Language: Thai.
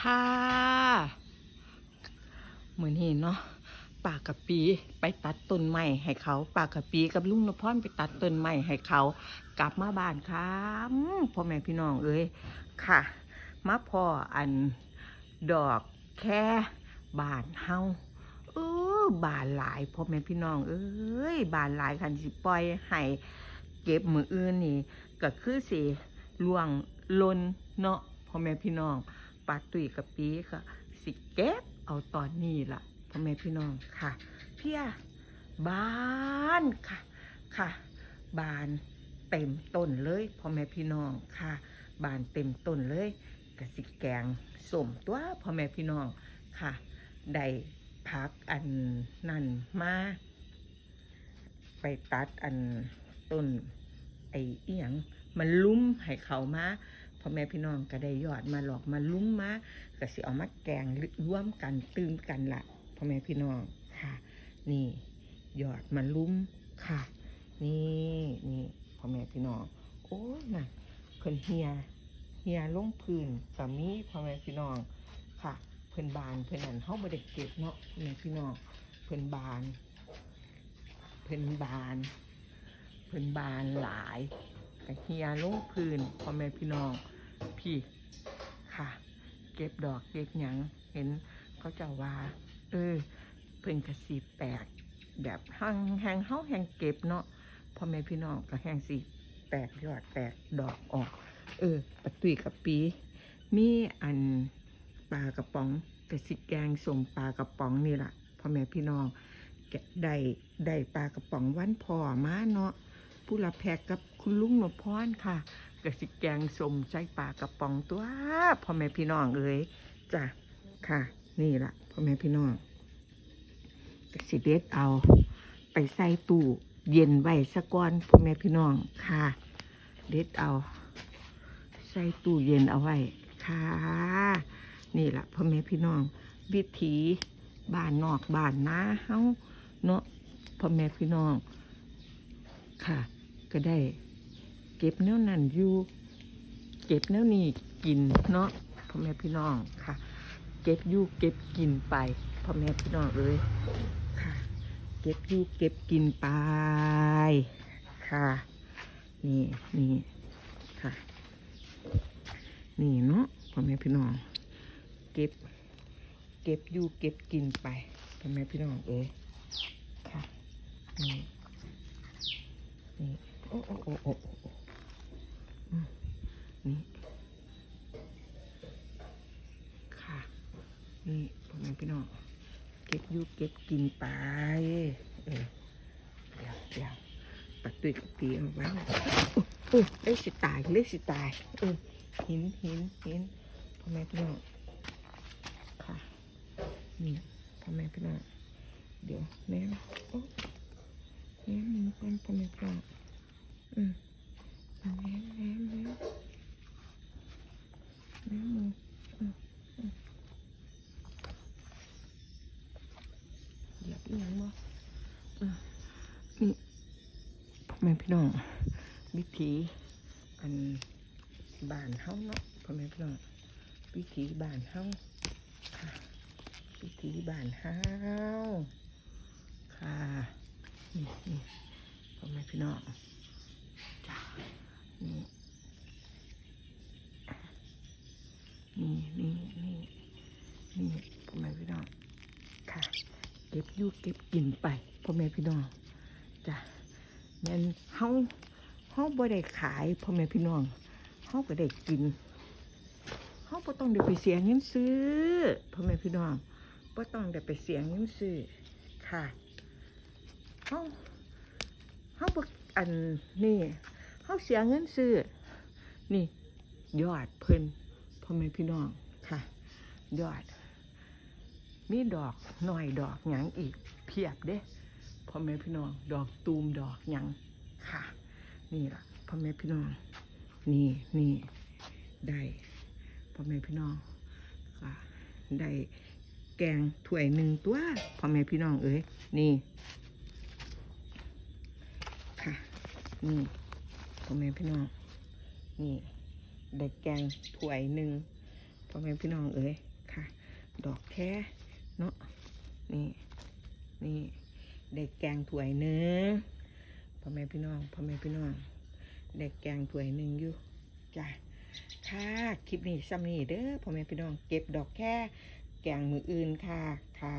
ค่ะเหมือนเห็นเนาะปากกะปีไปตัดต้นไม้ให้เขา ปากกะปีกับลุงนพรไปตัดต้นไม้ให้เขา กลับมาบ้านครับพ่อแม่พี่น้องเอ้ยค่ะมาพ่ออันดอกแค่บานเฮาเออบานหลายพ่อแม่พี่น้องเอ้ยบานหลายคันสิปล่อยให้เก็บมืออื่นนี่ก็คือสิล่วงลนเนาะพ่อแม่พี่น้อง ปาตุยกับปีก็สิเก็บเอาตอนนี้ล่ะพ่อแม่พี่น้องค่ะ เพียบานค่ะค่ะ บานเต็มต้นเลยพ่อแม่พี่น้องค่ะ บานเต็มต้นเลยกะสิแกงสมตัวพ่อแม่พี่น้องค่ะได้พักอันนั่นมาไปตัดอันต้นไอ้เอียงมันลุ้มให้เขามา พ่อแม่พี่น้องก็ได้ยอดมาหลอกมาลุ้มมาก็สิเอามาแกงร่วมกันตื่มกันละพ่อแม่พี่น้องค่ะ นี่ยอดมันลุ้มค่ะ นี่นี่พ่อแม่พี่น้องโอ้ยน่ะเพิ่นเฮียเฮียลงพื้นสามีพ่อแม่พี่น้องค่ะ เพิ่นบานเพิ่นนั่นเฮาบ่ได้เก็บเนาะพ่อแม่พี่น้องเพิ่นบาน เพิ่นบาน เพิ่นบานหลายกะเฮียลงพื้นพ่อแม่พี่น้อง พี่ค่ะ เก็บดอกเก็บหยังเห็นเขาเจะว่า เออ เพิ่นกระสีแปลกแบบห้งแหงเฮาแหงเก็บเนาะพ่อแม่พี่น้องก็แหงสีแตกยอดแตกดอกออก เออปะตุยกับปี มีอันปลากระป๋องกระสิแกงสมปลากระป๋องนี่แหละพ่อแม่พี่น้องแกะได้ได้ปลากระป๋องวันพ่อมาเนาะผู้ละแพกกับคุณลุงนพพรค่ะกระสิแกงสมใส่ปลากระป๋องตัวพ่อแม่พี่น้องเอ้ยจ้ะค่ะ นี่ละพ่อแม่พี่น้องก็สิเด็ดเอา ไปใส่ตู้เย็นไว้สะก่อนพ่อแม่พี่น้องค่ะ เด็ดเอา ใส่ตู้เย็นเอาไว้ค่ะ นี่แหละพ่อแม่พี่น้อง วิถีบ้านนอกบ้านนาเฮาเนาะพ่อแม่พี่น้องค่ะ ก็ได้ เก็บแนวนั้นอยู่ เก็บแนวนี้กินเนาะพ่อแม่พี่น้องค่ะ เก็บอยู่เก็บกินไปพ่อแม่พี่น้องเอ้ยค่ะ เก็บอยู่เก็บกินไปค่ะ นี่นี่ค่ะ นี่เนาะพ่อแม่พี่น้อง เก็บ เก็บอยู่เก็บกินไปพ่อแม่พี่น้องเอ้ยค่ะนี่นี่โอ้โอ้โอ้โอ้ นี่ค่ะนี่พ่อแม่พี่น้องเก็บยู่เก็บกินไปเออเดี๋ยวเดี๋ยวปัดตุยกับปีเอาไว้โอ้เอ้ยสิตายเลยสิตายเออหินหินหินพ่อแม่พี่น้องค่ะนี่พ่อแม่พี่น้องเดี๋ยวแม่โอ้แม่มือก่อนพ่อแม่พี่น้องอืม เหยียบอีหยังบ่อืมนี่พ่อแม่พี่น้องวิธีอันบานเฮาเนาะพ่อแม่พี่น้องวิธีบานเฮาค่ะพิธีบานเฮาค่ะนี่นี่พ่อแม่พี่น้องจ้า นี่นี่นี่นี่นี่พ่อแม่พี่น้องค่ะ เก็บยู่เก็บกินไปพ่อแม่พี่น้องจ้ะแม่นเฮาเฮาบ่ได้ขายพ่อแม่พี่น้องเฮาก็ได้กินเขาบ่ต้องเดี๋ยวไปเสียเงินซื้อพ่อแม่พี่น้องบ่ต้องเดี๋ยวไปเสียเงินซื้อค่ะเขาเขาบ่อันนี่ เขาเสียเงินซื้อ นี่ ยอดเพิ่นพ่อแม่พี่น้องค่ะ ยอด มีดอกหน่อยดอกหยังอีก เพียบเด้พ่อแม่พี่น้อง ดอกตูมดอกหยังค่ะ นี่ล่ะพ่อแม่พี่น้อง นี่นี่ได้พ่อแม่พี่น้องก็ได้แกงถ้วยหนึ่งตัวพ่อแม่พี่น้องเอ้ยนี่ ค่ะนี่ พ่อแม่พี่น้อง นี่ได้แกงถ้วยหนึ่งพ่อแม่พี่น้องเอ้ยค่ะ ดอกแค่เนาะนี่นี่ได้แกงถ้วยหนึ่งพ่อแม่พี่น้องพ่อแม่พี่น้องได้แกงถ้วยหนึ่งอยู่จ้ะค่ะคลิปนี้ซ้ำนี้เด้อพ่อแม่พี่น้องเก็บดอกแค่แกงมืออื่นค่ะค่ะ